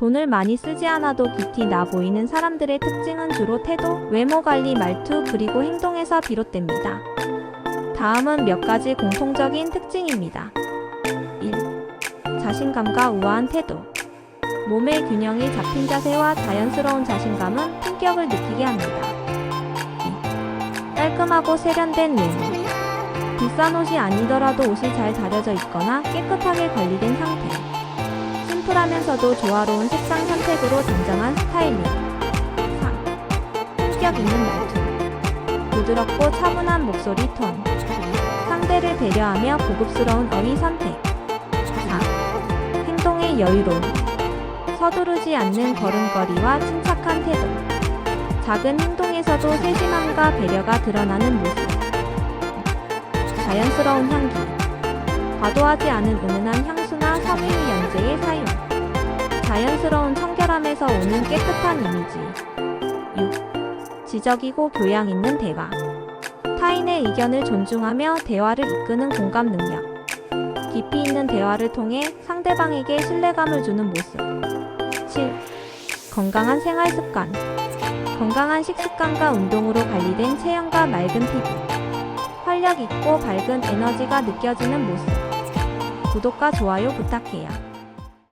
돈을 많이 쓰지 않아도 기티 나 보이는 사람들의 특징은 주로 태도, 외모 관리, 말투, 그리고 행동에서 비롯됩니다. 다음은 몇 가지 공통적인 특징입니다. 1. 자신감과 우아한 태도. 몸의 균형이 잡힌 자세와 자연스러운 자신감은 품격을 느끼게 합니다. 2. 깔끔하고 세련된 외모. 비싼 옷이 아니더라도 옷이 잘 다려져 있거나 깨끗하게 관리된 상태. 심플하면서도 조화로운 색상 선택으로 단정한 스타일링. 3. 품격 있는 말투. 부드럽고 차분한 목소리 톤. 상대를 배려하며 고급스러운 어휘 선택. 4. 행동의 여유로움. 서두르지 않는 걸음걸이와 침착한 태도. 작은 행동에서도 세심함과 배려가 드러나는 모습. 자연스러운 향기. 과도하지 않은 은은한 향수나 섬유 연제의 사용. 자연스러운 청결함에서 오는 깨끗한 이미지. 6. 지적이고 교양 있는 대화. 타인의 의견을 존중하며 대화를 이끄는 공감 능력. 깊이 있는 대화를 통해 상대방에게 신뢰감을 주는 모습. 7. 건강한 생활 습관. 건강한 식습관과 운동으로 관리된 체형과 맑은 피부. 활력 있고 밝은 에너지가 느껴지는 모습. 구독과 좋아요 부탁해요.